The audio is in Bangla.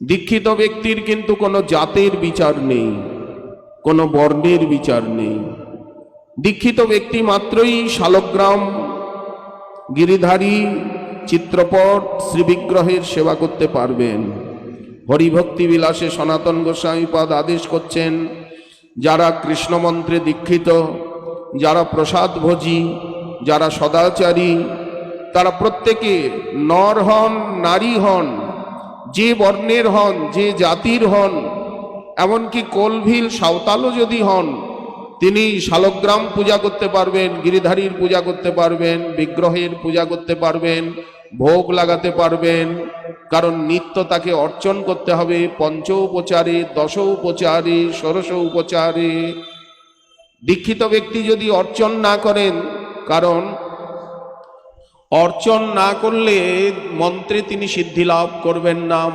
দীক্ষিত ব্যক্তির কিন্তু কোনো জাতের বিচার নেই, কোনো বর্ণের বিচার নেই। দীক্ষিত ব্যক্তি মাত্রই শালগ্রাম, গিরিধারী, চিত্রপট, শ্রীবিগ্রহের সেবা করতে পারবেন। হরিভক্তি বিলাসে সনাতন গোস্বামীপদ আদেশ করছেন, যারা কৃষ্ণমন্ত্রে দীক্ষিত, যারা প্রসাদ ভোজী, যারা সদাচারী, তারা প্রত্যেকে নর হন, নারী হন যে বর্ণের হন, যে জাতির হন, এমনকি কোলভিল সাঁওতালও যদি হন, তিনি শালগ্রাম পূজা করতে পারবেন, গিরিধারীর পূজা করতে পারবেন, বিগ্রহের পূজা করতে পারবেন, ভোগ লাগাতে পারবেন। কারণ নিত্য তাকে অর্চন করতে হবে পঞ্চ উপচারে দশ উপচারে ষোড়শ উপচারে দীক্ষিত ব্যক্তি যদি অর্চন না করেন, কারণ অর্চন না করলে মন্ত্রে তিনি সিদ্ধি লাভ করবেন না।